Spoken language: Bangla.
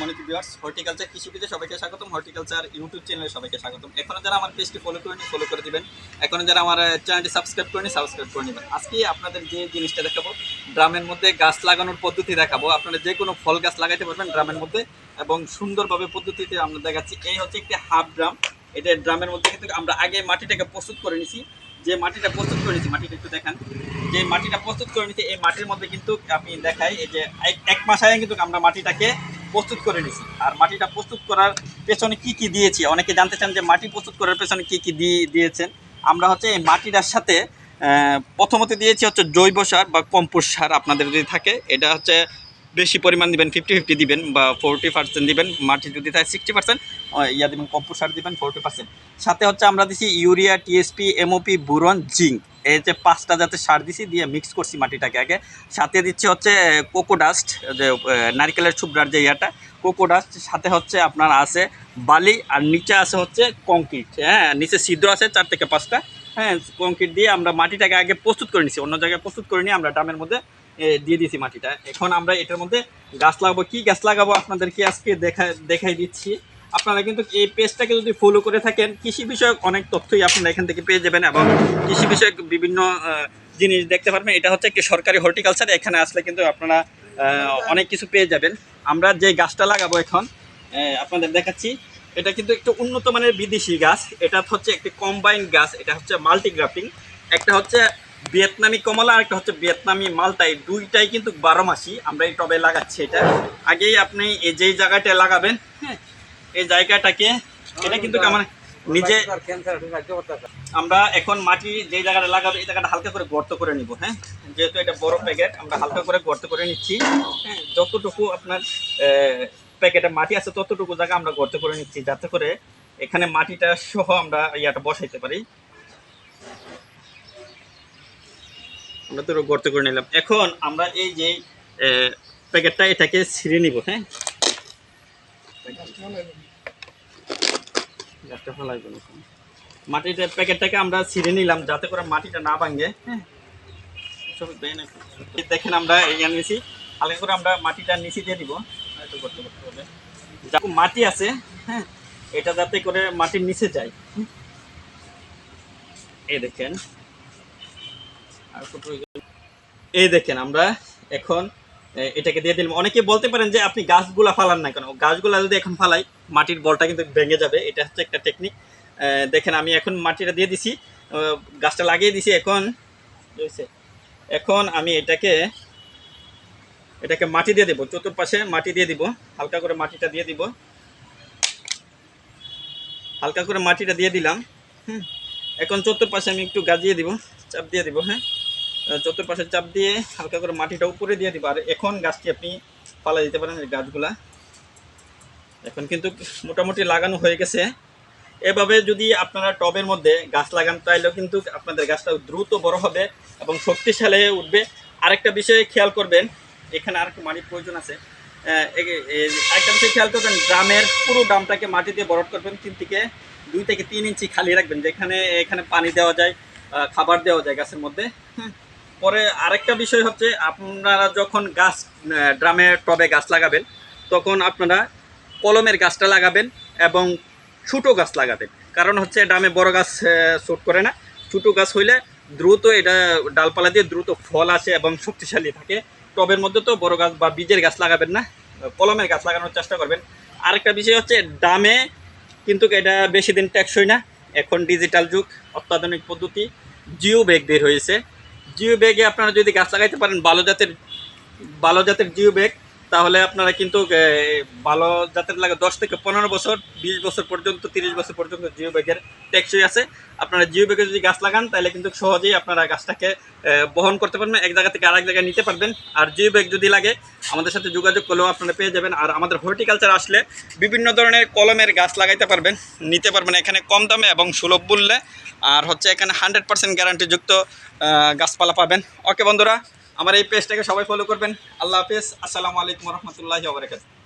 সম্মানিত ভিউয়ার্স হর্টিকালচার কৃষিবিদে সবাইকে স্বাগতম হর্টিকালচার ইউটিউব চ্যানেলে সবাইকে স্বাগতম। এখনও যারা আমার পেজটি ফলো করেনি ফলো করে দিবেন। এখনও যারা আমার চ্যানেলটি সাবস্ক্রাইব করেনি সাবস্ক্রাইব করে নেবেন। আজকে আপনাদের যে জিনিসটা দেখাবো, ড্রামের মধ্যে গাছ লাগানোর পদ্ধতি দেখাবো। আপনারা যে কোনো ফল গাছ লাগাইতে পারবেন ড্রামের মধ্যে এবং সুন্দরভাবে পদ্ধতিতে আমরা দেখাচ্ছি। এই হচ্ছে একটি হাফ ড্রাম এটা ড্রামের মধ্যে কিন্তু আমরা আগে মাটিটাকে প্রস্তুত করে নিছি। যে মাটিটা প্রস্তুত করে নিছি, মাটিটা একটু দেখান। যে মাটিটা প্রস্তুত করে নিছি, এই মাটির মধ্যে কিন্তু আমি দেখাই, এই যে এক- এক মাস আগে কিন্তু আমরা মাটিটাকে প্রস্তুত করে নিয়েছি আর মাটিটা প্রস্তুত করার পেছনে কি কি দিয়েছি? অনেকে জানতে চান যে মাটি প্রস্তুত করার পেছনে কি কি দিয়ে দিয়েছেন। আমরা হচ্ছে এই মাটিটার সাথে প্রথমত দিয়েছি হচ্ছে জৈব সার বা কম্পোস্ট সার আপনাদের যদি থাকে। এটা হচ্ছে বেশি পরিমাণ দিবেন ফিফটি ফিফটি দিবেন বা ফোরটি পার্সেন্ট দিবেন, মাটি যদি থাকে সিক্সটি পার্সেন্ট ইয়া দিবেন, কম্পোস্ট সার দিবেন ফোরটি পার্সেন্ট সাথে হচ্ছে আমরা দিছি urea TSP MOP boron, zinc. এই যে পাঁচটা যাতে সার দিছি, দিয়ে মিক্স করছি মাটিটাকে আগে। সাথে দিচ্ছে হচ্ছে কোকো ডাস্ট যে নারকেলের ছুবড়ার যে ইয়াটা কোকো ডাস্ট সাথে হচ্ছে আপনার আছে বালি, আর নিচে আছে হচ্ছে কংক্রিট হ্যাঁ নিচে ছিদ্র আছে চার থেকে পাঁচটা। হ্যাঁ কংক্রিট দিয়ে আমরা মাটিটাকে আগে প্রস্তুত করে নিছি। অন্য জায়গায় প্রস্তুত করে নিয়ে আমরা ড্রামের মধ্যে দিয়ে দিয়েছি মাটিটা। এখন আমরা এটার মধ্যে গাছ লাগাবো। কি গাছ লাগাবো আপনাদেরকে আজকে দেখা, দেখাই দিচ্ছি। আপনারা কিন্তু এই পেজটাকে যদি ফলো করে থাকেন, কৃষি বিষয়ক অনেক তথ্যই আপনারা এখান থেকে পেয়ে যাবেন এবং কৃষি বিষয়ক বিভিন্ন জিনিস দেখতে পারবেন। এটা হচ্ছে একটি সরকারি হর্টিকালচার, এখানে আসলে কিন্তু আপনারা অনেক কিছু পেয়ে যাবেন। আমরা যে গাছটা লাগাবো এখন আপনাদের দেখাচ্ছি। এটা কিন্তু একটু উন্নত মানের বিদেশি গাছ। এটা হচ্ছে একটি কম্বাইন্ড গাছ। এটা হচ্ছে মাল্টিগ্রাফটিং একটা হচ্ছে ভিয়েতনামি কমলা আর একটা হচ্ছে ভিয়েতনামি মালটাই দুইটাই কিন্তু বারো মাসি আমরা এই টবে লাগাচ্ছি এটা। আগেই আপনি এই যেই জায়গাটায় লাগাবেন হ্যাঁ এই জায়গাটাকে এটা কিন্তু আমার নিজে আমরা এখন মাটি যে জায়গাটা লাগাবো এই জায়গাটা হালকা করে গর্ত করে নিব হ্যাঁ। যেহেতু এটা বড় প্যাকেট আমরা হালকা করে গর্ত করে নিচ্ছি হ্যাঁ। যতটুকু আপনার প্যাকেটে মাটি আছে ততটুকু জায়গা আমরা গর্ত করে নিচ্ছি যাতে করে এখানে মাটিটা সহ আমরা ইয়াটা বসাইতে পারি। আমরা তো গর্ত করে নিলাম। এখন আমরা এই যে প্যাকেটটা এটাকে ছিঁড়ে নিব হ্যাঁ? গাছটা প্যাকেটটাকে আমরা ছিঁড়ে নিলাম যাতে করে মাটিটা না ভাঙে হ্যাঁ? দেখেন আমরা এই নিয়েছি হালকা করে আমরা মাটিটা নিচে দিয়ে দিব। যা মাটি আছে হ্যাঁ? এটা যাতে করে মাটির নিচে যায়। এই দেখেন এই দেখেন আমরা এখন এটাকে দিয়ে দিলাম। অনেকে বলতে পারেন যে আপনি গাছগুলা ফালান না কেন? গাছগুলা যদি এখন ফালাই, মাটির বলটা কিন্তু ভেঙে যাবে। এটা হচ্ছে একটা টেকনিক দেখেন আমি এখন মাটিটা দিয়ে দিছি। গাছটা লাগিয়ে দিছি এখন। এখন আমি এটাকে এটাকে মাটি দিয়ে দেবো। চতুর্পাশে মাটি দিয়ে দিব। হালকা করে মাটিটা দিয়ে দিব। হালকা করে মাটিটা দিয়ে দিলাম। হুম। এখন চতুর্পাশে আমি একটু গাজিয়ে দিব। চাপ দিয়ে দিব হ্যাঁ? আহ, চতুর্পাশে চাপ দিয়ে হালকা করে মাটিটা উপরে দিয়ে দিব। আর এখন গাছটি আপনি পালা দিতে পারেন গাছগুলা। এখন কিন্তু মোটামুটি লাগানো হয়ে গেছে। এভাবে যদি আপনারা টবের মধ্যে গাছ লাগান তাহলেও কিন্তু আপনাদের গাছটা দ্রুত বড় হবে এবং শক্তিশালী উঠবে। আরেকটা বিষয়ে খেয়াল করবেন এখানে আর একটু মাটির প্রয়োজন আছে। আরেকটা বিষয় খেয়াল করবেন ড্রামের পুরো ড্রামটাকে মাটি দিয়ে বরফ করবেন। তিন থেকে দুই থেকে তিন ইঞ্চি খালি রাখবেন যেখানে এখানে পানি দেওয়া যায় খাবার দেওয়া যায় গাছের মধ্যে। হ্যাঁ পরে আরেকটা বিষয় হচ্ছে আপনারা যখন গাছ আহ, ড্রামের টবে গাছ লাগাবেন তখন আপনারা কলমের গাছটা লাগাবেন এবং ছোটো গাছ লাগাবেন। কারণ হচ্ছে ড্রামে বড় গাছ শ্যুট করে না। ছোটো গাছ হইলে দ্রুত এটা ডালপালা দিয়ে দ্রুত ফল আসে এবং শক্তিশালী থাকে। টবের মধ্যে তো বড় গাছ বা বীজের গাছ লাগাবেন না কলমের গাছ লাগানোর চেষ্টা করবেন। আরেকটা বিষয় হচ্ছে ডামে কিন্তু এটা বেশি দিন টেকসই না। এখন ডিজিটাল যুগ অত্যাধুনিক পদ্ধতি জিও ব্যাগ বের হয়েছে। জিও ব্যাগে আপনারা যদি গাছ লাগাইতে পারেন ভালো জাতের ভালো জাতের জিও ব্যাগ। তাহলে আপনারা কিন্তু ভালো জাতের লাগে দশ থেকে পনেরো বছর, বিশ বছর পর্যন্ত, তিরিশ বছর পর্যন্ত জিও ব্যাগের টেকসই আছে। আপনারা জিও ব্যাগে যদি গাছ লাগান, তাহলে কিন্তু সহজেই আপনারা গাছটাকে বহন করতে পারবেন, এক জায়গা থেকে আরেক জায়গায় নিতে পারবেন। আর জিও ব্যাগ যদি লাগে, আমাদের সাথে যোগাযোগ করলেও আপনারা পেয়ে যাবেন। আর আমাদের হর্টিকালচার আসলে বিভিন্ন ধরনের কলমের গাছ লাগাইতে পারবেন, নিতে পারবেন। এখানে কম দামে এবং সুলভ মূল্যে। আর হচ্ছে এখানে হান্ড্রেড পার্সেন্ট গ্যারান্টিযুক্ত গাছপালা পাবেন। ওকে বন্ধুরা আমার এই পেজটাকে সবাই ফলো করবেন। আল্লাহ হাফেজ। আসসালামু আলাইকুম রহমতুল্লাহ ওবরাকাতুহু